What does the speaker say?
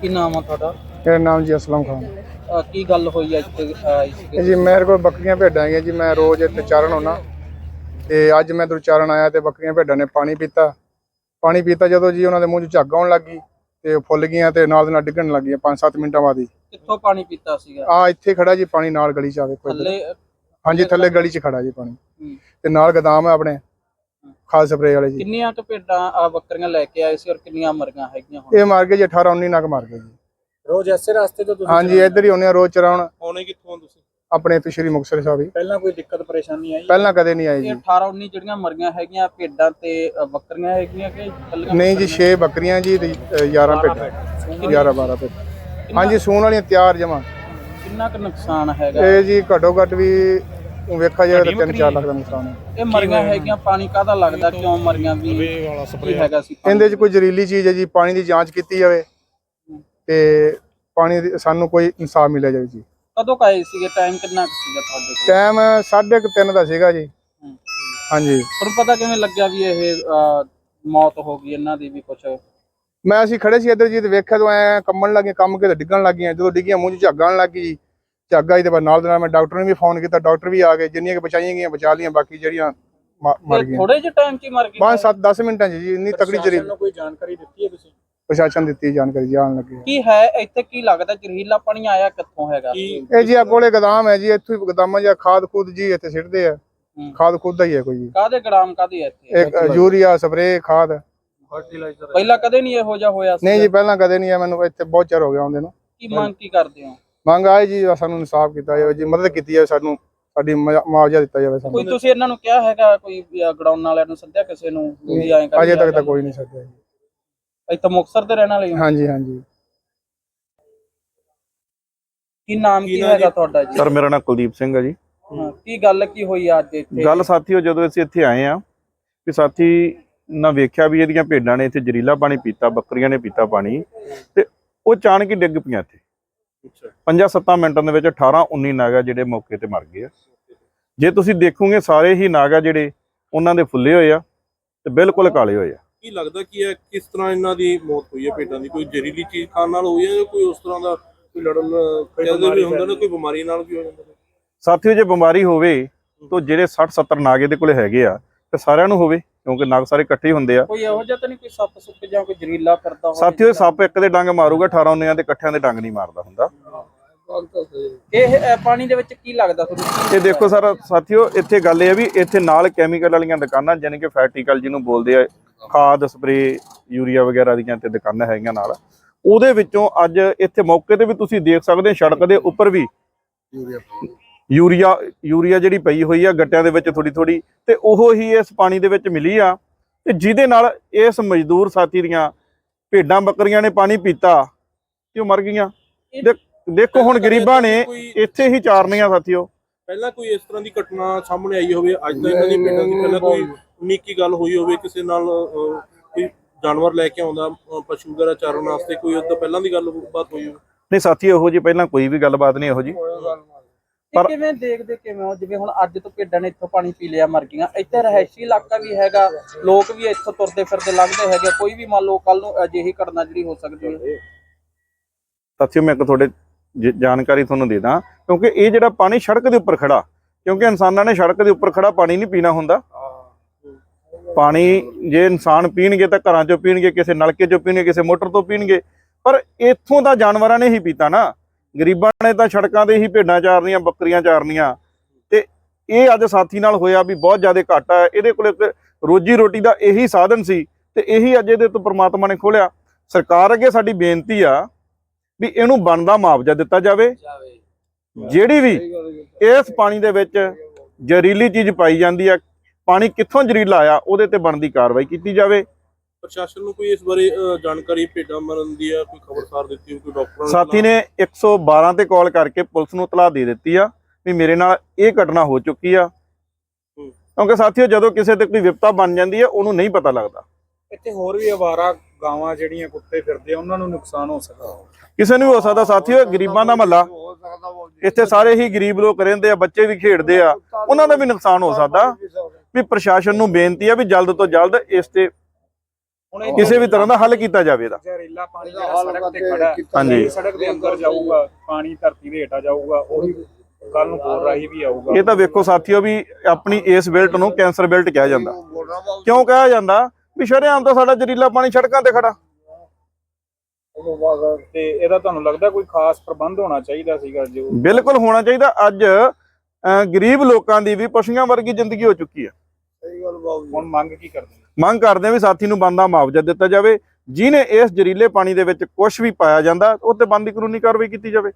ਕੀ ਨਾਮ ਆ ਤੁਹਾਡਾ? ਮੇਰਾ ਨਾਮ ਜੀ ਅਸਲਮ ਖਾਨ। ਅਹ ਕੀ ਗੱਲ ਹੋਈ ਅੱਜ ਤੇ ਆਈ ਸੀ ਇਹ ਜੀ ਮੇਰੇ ਕੋਲ ਬੱਕਰੀਆਂ ਭੇਡਾਂ ਹੈਗੀਆਂ ਜੀ ਮੈਂ ਰੋਜ਼ ਇੱਥੇ ਚਾਰਨ ਆਉਣਾ ਤੇ ਅੱਜ ਮੈਂ ਇੱਧਰੋਂ ਚਾਰਨ ਆਇਆ ਤੇ ਬੱਕਰੀਆਂ ਭੇਡਾਂ ਨੇ ਪਾਣੀ ਪੀਤਾ। ਪਾਣੀ ਪੀਤਾ ਜਦੋਂ ਜੀ ਉਹਨਾਂ ਦੇ ਮੂੰਹ 'ਚ ਝੱਗ ਆਉਣ ਲੱਗੀ ਤੇ ਉਹ ਫੁੱਲ ਗਈਆਂ ਤੇ ਨਾਲ ਦੇ ਨਾਲ ਡਿੱਗਣ ਲੱਗੀਆਂ 5-7 ਮਿੰਟਾਂ ਬਾਅਦ ਹੀ। ਕਿੱਥੋਂ ਪਾਣੀ ਪੀਤਾ ਸੀਗਾ? ਆ ਇੱਥੇ ਖੜਾ ਜੀ ਪਾਣੀ ਨਾਲ ਗਲੀ 'ਚ ਆਵੇ ਕੋਈ ਥੱਲੇ ਹਾਂਜੀ ਥੱਲੇ ਗਲੀ 'ਚ ਖੜਾ ਜੀ ਪਾਣੀ। ਤੇ ਨਾਲ ਗਦਾਮ ਹੈ ਆਪਣੇ ਖਾਦ ਸਪਰੇ ਵਾਲੇ ਜੀ। ਕਿੰਨੀਆਂ ਕੁ ਭੇਡਾਂ ਆ ਬੱਕਰੀਆਂ ਲੈ ਕੇ ਆਏ ਸੀ ਔਰ ਕਿੰਨੀਆਂ ਮਰੀਆਂ ਹੈਗੀਆਂ ਹੁਣ? ਇਹ ਮਾਰ ਗਏ ਜੀ 18 19 ਨਗ ਮਾਰ ਗਏ ਜੀ। ਰੋਜ਼ ਐਸੇ ਰਸਤੇ ਤੋਂ ਤੁਸੀਂ ਹਾਂਜੀ ਇੱਧਰ ਹੀ ਆਉਂਦੇ ਆ ਰੋਜ਼ ਚਰਾਉਣ ਆਉਣੇ ਕਿੱਥੋਂ ਤੁਸੀਂ? ਆਪਣੇ ਪਿਛਰੀ ਮੁਕਤਸਰ ਸਾਹਿਬ ਹੀ। ਪਹਿਲਾਂ ਕੋਈ ਦਿੱਕਤ ਪਰੇਸ਼ਾਨੀ ਆਈ? ਪਹਿਲਾਂ ਕਦੇ ਨਹੀਂ ਇਹ ਜੀ। 18 19 ਜਿਹੜੀਆਂ ਮਰੀਆਂ ਹੈਗੀਆਂ ਭੇਡਾਂ ਤੇ ਬੱਕਰੀਆਂ ਹੈਗੀਆਂ ਕਿ ਨਹੀਂ ਜੀ 6 ਬੱਕਰੀਆਂ ਜੀ ਤੇ 11 ਭੇਡਾਂ। 11 12 ਭੇਡਾਂ। ਹਾਂਜੀ ਸੂਣ ਵਾਲੀਆਂ ਤਿਆਰ ਜਮਾ। ਕਿੰਨਾ ਕੁ ਨੁਕਸਾਨ ਹੈਗਾ? ਇਹ ਜੀ ਘੱਟੋ ਘੱਟ ਵੀ ਊਂ ਵੇਖਿਆ ਜਾਏ ਤਾਂ 3-4 ਲੱਖ ਦਾ ਨੁਕਸਾਨ ਹੈ। ਇਹ ਮਰੀਆਂ ਹੈਗੀਆਂ ਪਾਣੀ ਕਾਹਦਾ ਲੱਗਦਾ? ਕਿਉਂ ਮਰੀਆਂ ਵੀ ਕੀ ਹੈਗਾ ਸੀ? ਇਹਦੇ 'ਚ ਕੋਈ ਜ਼ਹਿਰੀਲੀ ਚੀਜ਼ ਹੈ ਜੀ ਪਾਣੀ ਦੀ ਜਾਂਚ ਕੀਤੀ ਜਾਵੇ ਤੇ ਪਾਣੀ ਦੀ ਸਾਨੂੰ ਕੋਈ ਇਨਸਾਫ ਮਿਲਿਆ ਜਾਵੇ ਜੀ। ਕਦੋਂ ਕਾਏ ਸੀਗੇ? ਟਾਈਮ ਕਿੰਨਾ ਕੁ ਸੀਗਾ ਤੁਹਾਡੇ ਕੋਲ? ਟਾਈਮ 3:30 ਦਾ ਸੀਗਾ ਜੀ। ਹਾਂਜੀ। ਤੁਹਾਨੂੰ ਪਤਾ ਕਿਵੇਂ ਲੱਗਿਆ ਵੀ ਇਹ ਮੌਤ ਹੋ ਗਈ ਇਹਨਾਂ ਦੀ ਵੀ ਕੁਛ ਮੈਂ ਅਸੀਂ ਖੜੇ ਸੀ ਇੱਧਰ ਜੀ ਤੇ ਵੇਖਿਆ ਤਾਂ ਐ ਕੰਮਣ ਲੱਗੇ ਕੰਮ ਕੇ ਤੇ ਡਿੱਗਣ ਲੱਗੀਆਂ ਜਦੋਂ ਡਿੱਗੀਆਂ ਮੂੰਹ 'ਚ ਝੱਗ ਆਉਣ ਲੱਗੀ। ਜੀ ਝੱਗ ਆਈ ਤੇ ਨਾਲ ਦੇ ਨਾਲ ਮੈਂ ਡਾਕਟਰ ਨੂੰ ਵੀ ਫੋਨ ਕੀਤਾ ਡਾਕਟਰ ਵੀ ਆ ਗਏ ਜਿੰਨੀਆਂ ਕਿ ਬਚਾਈਆਂ ਗਈਆਂ ਬਚਾ ਲੀਆਂ ਬਾਕੀ ਜਿਹੜੀਆਂ ਮਰ ਗਈਆਂ। ਥੋੜੇ ਜਿਹੇ ਟਾਈਮ 'ਚ ਹੀ ਮਰ ਗਏ ਪੰਜ 7 10 ਮਿੰਟਾਂ 'ਚ ਜੀ ਇੰਨੀ ਤਕੜੀ ਨੂੰ ਕੋਈ ਜਾਣਕਾਰੀ ਦਿੱਤੀ ਹੈ ਤੁਸੀਂ? ਪ੍ਰਸ਼ਾਸਨ ਦਿੱਤੀ ਜਾਣਕਾਰੀ ਜਾਣ ਲੱਗੇ ਕੀ ਹੈ ਇੱਥੇ ਕੀ ਲੱਗਦਾ ਜ਼ਹਿਰੀਲਾ ਪਾਣੀ ਆਇਆ ਕਿੱਥੋਂ ਹੈਗਾ? ਇਹ ਜੀ ਆ ਕੋਲੇ ਗਦਾਮ ਹੈ ਜੀ ਇੱਥੋਂ ਹੀ ਗਦਾਮਾਂ ਜਾਂ ਖਾਦ ਖੂਦ ਜੀ ਇੱਥੇ ਸਿੱਟਦੇ ਆ। ਖਾਦ ਖੁਦ ਦਾ ਹੀ ਹੈ ਕੋਈ ਜੀ। ਕਾਦੇ ਗ੍ਰਾਮ ਕਾਦੇ ਇੱਥੇ? ਇੱਕ ਯੂਰੀਆ ਸਪਰੇ ਖਾਦ। ਪਹਿਲਾਂ ਕਦੇ ਨਹੀਂ ਇਹੋ ਜਿਹਾ ਹੋਇਆ ਸੀ ਨਹੀਂ ਜੀ ਪਹਿਲਾਂ ਕਦੇ ਨਹੀਂ ਆ ਮੈਨੂੰ ਇੱਥੇ ਬਹੁਤ ਚਿਰ ਹੋ ਗਿਆ ਆਉਂਦੇ ਨੂੰ। ਕੀ ਮੰਗ ਕੀ ਕਰਦੇ ਹੋ? ਮੰਗ ਆਏ ਜੀ ਸਾਨੂੰ ਇਨਸਾਫ ਕੀਤਾ ਜਾਵੇ ਜੀ ਮਦਦ ਕੀਤੀ ਜਾਵੇ ਸਾਨੂੰ ਸਾਡੀ ਮੁਆ- ਮੁਆਵਜ਼ਾ ਦਿੱਤਾ ਜਾਵੇ ਸਾਨੂੰ। ਕੋਈ ਤੁਸੀਂ ਇਹਨਾਂ ਨੂੰ ਕਿਹਾ ਹੈਗਾ ਕੋਈ ਗਰਾਊਂਡ ਵਾਲਿਆਂ ਨੂੰ ਸੱਦਿਆ ਕਿਸੇ ਨੂੰ ਵੀ ਐਂ ਕਰ ਅਜੇ ਤੱਕ ਤਾਂ ਕੋਈ ਨਹੀਂ? ਸਕਿਆ ਜੀ। ਇੱਥੇ ਮੁਕਤਸਰ ਦੇ ਰਹਿਣ ਵਾਲੇ ਹੋ। ਹਾਂਜੀ ਹਾਂਜੀ। ਕੀ ਨਾਮ ਕੀ ਹੈਗਾ ਤੁਹਾਡਾ ਜੀ? ਸਰ ਮੇਰਾ ਨਾਮ ਕੁਲਦੀਪ ਸਿੰਘ ਹੈ ਜੀ। ਹਾਂ, ਕੀ ਗੱਲ ਕੀ ਹੋਈ ਅੱਜ ਇੱਥੇ? ਗੱਲ ਸਾਥੀਓ ਜਦੋਂ ਅਸੀਂ ਇੱਥੇ ਆਏ ਆ ਕਿ ਸਾਥੀ ਨਾ ਵੇਖਿਆ ਵੀ ਇਹਦੀਆਂ ਭੇਡਾਂ ਨੇ ਇੱਥੇ ਜ਼ਰੀਲਾ ਪਾਣੀ ਪੀਤਾ ਬੱਕਰੀਆਂ ਨੇ ਪੀਤਾ ਪਾਣੀ ਤੇ ਉਹ ਅਚਾਨਕ ਹੀ ਡਿੱਗ ਪਈਆਂ ਇੱਥੇ? ਪੰਜਾਂ ਸੱਤਾਂ ਮਿੰਟਾਂ ਦੇ ਵਿੱਚ 18 19 ਨਾਗਾ ਜਿਹੜੇ ਮੌਕੇ ਤੇ ਮਰ ਗਏ ਆ। ਜੇ ਤੁਸੀਂ ਦੇਖੋਗੇ ਸਾਰੇ ਹੀ ਨਾਗਾ ਜਿਹੜੇ ਉਹਨਾਂ ਦੇ ਫੁੱਲੇ ਹੋਏ ਆ ਤੇ ਬਿਲਕੁਲ ਕਾਲੇ ਹੋਏ ਆ। ਕੀ ਲੱਗਦਾ ਕੀ ਹੈ ਕਿਸ ਤਰ੍ਹਾਂ ਇਹਨਾਂ ਦੀ ਮੌਤ ਹੋਈ ਹੈ ਭੇਡਾਂ ਦੀ? ਕੋਈ ਜ਼ਹਿਰੀਲੀ ਚੀਜ਼ ਖਾਣ ਨਾਲ ਹੋਈ ਹੈ ਜਾਂ ਕੋਈ ਉਸ ਤਰ੍ਹਾਂ ਦਾ ਕੋਈ ਲੜਨ ਕਹਿੰਦੇ ਵੀ ਹੁੰਦਾ ਨਾ ਕੋਈ ਬਿਮਾਰੀ ਨਾਲ ਵੀ ਹੋ ਜਾਂਦਾ ਸਾਥੀਓ ਜੇ ਬਿਮਾਰੀ ਹੋਵੇ ਤਾਂ ਜਿਹੜੇ 60 70 ਨਾਗ ਇਹਦੇ ਕੋਲੇ ਹੈਗੇ ਆ ਤੇ ਸਾਰਿਆਂ ਨੂੰ ਹੋਵੇ। ਕਿਉਂਕਿ ਨਾਗ ਸਾਰੇ ਇਕੱਠੇ ਹੀ ਹੁੰਦੇ ਆ। ਕੋਈ ਇਹੋ ਜਿਹਾ ਤਾਂ ਨਹੀਂ ਕੋਈ ਸੱਪ ਸੁੱਪ ਜਾਂ ਕੋਈ ਜ਼ਹਿਰੀਲਾ ਫਿਰਦਾ ਹੋਵੇ ਸਾਥੀਓ ਸੱਪ ਇੱਕ ਦੇ ਡੰਗ ਮਾਰੂਗਾ 18 19 ਦੇ ਇਕੱਠਿਆਂ ਦੇ ਡੰਗ ਨਹੀਂ ਮਾਰਦਾ ਹੁੰਦਾ। ਇਹ ਅ, ਪਾਣੀ ਦੇ ਵਿੱਚ ਕੀ ਲੱਗਦਾ ਤੁਹਾਨੂੰ? ਇਹ ਦੇਖੋ ਸਰ ਸਾਥੀਓ ਇੱਥੇ ਗੱਲ ਇਹ ਆ ਵੀ ਇੱਥੇ ਨਾਲ ਕੈਮੀਕਲ ਵਾਲੀਆਂ ਦੁਕਾਨਾਂ ਜਾਨੀ ਕਿ ਫੈਟੀਕਲ ਜਿਹਨੂੰ ਬੋਲਦੇ ਆ ਖਾਦ ਸਪਰੇ ਯੂਰੀਆ ਵਗੈਰਾ ਦੀਆਂ ਤੇ ਦੁਕਾਨਾਂ ਹੈਗੀਆਂ ਨਾਲ। ਉਹਦੇ ਵਿੱਚੋਂ ਅੱਜ ਇੱਥੇ ਮੌਕੇ ਤੇ ਵੀ ਤੁਸੀਂ ਦੇਖ ਸਕਦੇ ਹੋ ਸੜਕ ਦੇ ਉੱਪਰ ਵੀ ਯੂਰੀਆ ਯੂਰੀਆ ਜਿਹੜੀ ਪਈ ਹੋਈ ਆ ਗੱਟਿਆਂ ਦੇ ਵਿੱਚ ਥੋੜੀ ਥੋੜੀ ਤੇ ਉਹ ਹੀ ਇਸ ਪਾਣੀ ਦੇ ਵਿੱਚ ਮਿਲੀ ਆ। ਤੇ ਜਿਹਦੇ ਨਾਲ ਇਸ ਮਜ਼ਦੂਰ ਸਾਥੀ ਦੀਆਂ ਭੇਡਾਂ ਬੱਕਰੀਆਂ ਨੇ ਪਾਣੀ ਪੀਤਾ ਤੇ ਉਹ ਮਰ ਗਈਆਂ। ਦੇਖ- ਹੁਣ ਗਰੀਬਾਂ ਨੇ ਇੱਥੇ ਹੀ ਚਾਰਨੀਆਂ ਸਾਥੀਓ। ਪਹਿਲਾਂ ਕੋਈ ਇਸ ਤਰ੍ਹਾਂ ਦੀ ਘਟਨਾ ਸਾਹਮਣੇ ਆਈ ਹੋਵੇ ਅੱਜ ਤਾਂ ਇਹਨਾਂ ਦੀ ਭੇਡਾਂ ਦੀ ਪਹਿਲਾਂ ਕੋਈ ਨਿੱਕੀ ਗੱਲ ਹੋਈ ਹੋਵੇ ਕਿਸੇ ਨਾਲ ਕੋਈ ਜਾਨਵਰ ਲੈ ਕੇ ਆਉਂਦਾ ਪਸ਼ੂ ਵਗੈਰਾ ਚਾਰਨ ਵਾਸਤੇ ਕੋਈ ਉਦੋਂ ਪਹਿਲਾਂ ਦੀ ਗੱਲ ਬਾਤ ਹੋਈ ਹੋਵੇ। ਨਹੀਂ ਸਾਥੀ ਇਹੋ ਜੀ ਪਹਿਲਾਂ ਕੋਈ ਵੀ ਗੱਲਬਾਤ ਨਹੀਂ ਇਹੋ ਜੀ ਪਰ- ਕਿਵੇਂ ਦੇਖਦੇ ਕਿਵੇਂ ਜਿਵੇਂ ਹੁਣ ਅੱਜ ਤੋਂ ਭੇਡਾਂ ਨੇ ਇੱਥੋਂ ਪਾਣੀ ਪੀ ਲਿਆ ਮਰ ਗਈਆਂ। ਇੱਥੇ ਰਹਿਸ਼ੀ ਇਲਾਕਾ ਵੀ ਹੈਗਾ। ਲੋਕ ਵੀ ਇੱਥੋਂ ਤੁਰਦੇ ਫਿਰਦੇ ਲੰਘਦੇ ਹੈਗੇ। ਕੋਈ ਵੀ ਮੰਨ ਲਓ ਕੱਲ ਨੂੰ ਅਜਿਹੀ ਘਟਨਾ ਜਿਹੜੀ ਹੋ ਸਕਦੀ ਹੈ। ਸਾਥੀਓ ਮੈਂ ਇੱਕ ਤੁਹਾਡੇ ਜਾਣਕਾਰੀ ਤੁਹਾਨੂੰ ਦੇ ਦਾਂ। ਕਿਉਂਕਿ ਇਹ ਜਿਹੜਾ ਪਾਣੀ ਸੜਕ ਦੇ ਉੱਪਰ ਖੜਾ ਕਿਉਂਕਿ ਇਨਸਾਨਾਂ ਨੇ ਸੜਕ ਦੇ ਉੱਪਰ ਖੜਾ ਪਾਣੀ ਨਹੀਂ ਪੀਣਾ ਹੁੰਦਾ। ਪਾਣੀ ਜੇ ਇਨਸਾਨ ਪੀਣਗੇ ਤਾਂ ਘਰਾਂ ਚੋਂ ਪੀਣਗੇ ਕਿਸੇ ਨਲਕੇ ਚੋਂ ਪੀਣਗੇ ਕਿਸੇ ਮੋਟਰ ਤੋਂ ਪੀਣਗੇ। ਪਰ ਇੱਥੋਂ ਦਾ ਜਾਨਵਰਾਂ ਨੇ ਹੀ ਪੀਤਾ ਨਾ। ਗਰੀਬਾਂ ਨੇ ਤਾਂ ਸੜਕਾਂ ਤੇ ਹੀ ਭੇਡਾਂ ਚਾਰਨੀਆਂ, ਬੱਕਰੀਆਂ ਚਾਰਨੀਆਂ। ਤੇ ਇਹ ਅੱਜ ਸਾਥੀ ਨਾਲ ਹੋਇਆ ਵੀ ਬਹੁਤ ਜ਼ਿਆਦਾ ਘਾਟਾ ਹੈ। ਇਹਦੇ ਕੋਲ ਇੱਕ ਰੋਜੀ ਰੋਟੀ ਦਾ ਇਹੀ ਸਾਧਨ ਸੀ ਤੇ ਇਹੀ ਅੱਜ ਇਹਦੇ ਤੋਂ ਪ੍ਰਮਾਤਮਾ ਨੇ ਖੋਲਿਆ। ਸਰਕਾਰ ਅੱਗੇ ਸਾਡੀ ਬੇਨਤੀ ਆ ਵੀ ਇਹਨੂੰ ਬਣਦਾ ਮੁਆਵਜ਼ਾ ਦਿੱਤਾ ਜਾਵੇ। ਜਿਹੜੀ ਵੀ ਇਸ ਪਾਣੀ ਦੇ ਵਿੱਚ ਜ਼ਹਿਰੀਲੀ ਚੀਜ਼ ਪਾਈ ਜਾਂਦੀ ਆ, ਪਾਣੀ ਕਿੱਥੋਂ ਜ਼ਹਿਰੀਲਾ ਆਇਆ, ਉਹਦੇ ਤੇ ਬਣਦੀ ਕਾਰਵਾਈ ਕੀਤੀ ਜਾਵੇ। ਪ੍ਰਸ਼ਾਸਨ ਨੂੰ ਕੋਈ ਇਸ ਬਾਰੇ ਜਾਣਕਾਰੀ ਭੇਡਾਂ ਮਰਨ ਦੀ ਆ ਕੋਈ ਖਬਰਸਾਰ ਦਿੱਤੀ ਕੋਈ ਡਾਕਟਰਾਂ ਨੂੰ ਸਾਥੀ ਨੇ 112 ਤੇ ਕਾਲ ਕਰਕੇ ਪੁਲਿਸ ਨੂੰ ਇਤਲਾਹ ਦੇ ਦਿੱਤੀ ਆ ਵੀ ਮੇਰੇ ਨਾਲ ਇਹ ਘਟਨਾ ਹੋ ਚੁੱਕੀ ਆ। ਕਿਉਂਕਿ ਸਾਥੀਓ ਜਦੋਂ ਕਿਸੇ ਤੇ ਕੋਈ ਵਿਪਤਾ ਬਣ ਜਾਂਦੀ ਹੈ ਉਹਨੂੰ ਨਹੀਂ ਪਤਾ ਲੱਗਦਾ। ਇੱਥੇ ਹੋਰ ਵੀ ਆਵਾਰਾ ਗਾਵਾਂ ਜਿਹੜੀਆਂ ਕੁੱਤੇ ਫਿਰਦੇ ਆ ਉਹਨਾਂ ਨੂੰ ਨੁਕਸਾਨ ਹੋ ਸਕਦਾ। ਕਿਸੇ ਨੂੰ ਵੀ ਹੋ ਸਕਦਾ ਸਾਥੀਓ ਇਹ ਗਰੀਬਾਂ ਦਾ ਮਹੱਲਾ। ਇੱਥੇ ਸਾਰੇ ਹੀ ਗਰੀਬ ਲੋਕ ਰਹਿੰਦੇ ਆ ਬੱਚੇ ਵੀ ਖੇਡਦੇ ਆ। ਉਹਨਾਂ ਦਾ ਵੀ ਨੁਕਸਾਨ ਹੋ ਸਕਦਾ। ਵੀ ਪ੍ਰਸ਼ਾਸਨ ਨੂੰ ਬੇਨਤੀ ਆ ਵੀ ਜਲਦ ਤੋਂ ਜਲਦ ਇਸ ਤੇ ਕਿਸੇ ਵੀ ਤਰ੍ਹਾਂ ਦਾ ਹੱਲ ਕੀਤਾ ਜਾਵੇ ਇਹਦਾ। ਜ਼ਹਿਰੀਲਾ ਪਾਣੀ ਜਿਹੜਾ ਸੜਕ ਤੇ ਖੜਾ ਹੈ, ਹਾਂਜੀ। ਸੜਕ ਦੇ ਅੰਦਰ ਜਾਊਗਾ ਪਾਣੀ ਧਰਤੀ ਦੇ ਹੇਠਾਂ ਜਾਊਗਾ ਉਹੀ ਕੱਲ ਨੂੰ ਬੋਰ ਰਾਹੀਂ ਵੀ ਆਊਗਾ। ਇਹ ਤਾਂ ਵੇਖੋ ਸਾਥੀਓ ਵੀ ਆਪਣੀ ਇਸ ਬੈਲਟ ਨੂੰ ਕੈਂਸਰ ਬੈਲਟ ਕਿਹਾ ਜਾਂਦਾ। ਕਿਉਂ ਕਿਹਾ ਜਾਂਦਾ? ਵੀ ਸ਼ਰੇਆਮ ਤਾਂ ਸਾਡਾ ਜ਼ਹਿਰੀਲਾ ਪਾਣੀ ਸੜਕਾਂ ਤੇ ਖੜਾ। ਤੇ ਇਹਦਾ ਤੁਹਾਨੂੰ ਲੱਗਦਾ ਕੋਈ ਖਾਸ ਪ੍ਰਬੰਧ ਹੋਣਾ ਚਾਹੀਦਾ ਸੀਗਾ ਜੋ ਬਿਲਕੁਲ ਹੋਣਾ ਚਾਹੀਦਾ। ਅੱਜ ਗਰੀਬ ਲੋਕਾਂ ਦੀ ਵੀ ਪਸ਼ੂਆਂ ਵਰਗੀ ਜ਼ਿੰਦਗੀ ਹੋ ਚੁੱਕੀ ਹੈ। ਹੁਣ ਮੰਗ ਕੀ ਕਰਦੇ? ਮੰਗ ਕਰਦੇ ਆ ਵੀ ਸਾਥੀ ਨੂੰ ਬੰਦਾ ਮੁਆਵਜ਼ਾ ਦਿੱਤਾ ਜਾਵੇ ਜਿਨੇ ਇਸ ਜ਼ਹਿਰੀਲੇ ਪਾਣੀ ਦੇ ਵਿੱਚ ਕੁਝ ਵੀ ਪਾਇਆ ਜਾਂਦਾ ਉਹ ਤੇ ਬੰਦੀ ਕਾਨੂੰਨੀ ਕਾਰਵਾਈ ਕੀਤੀ ਜਾਵੇ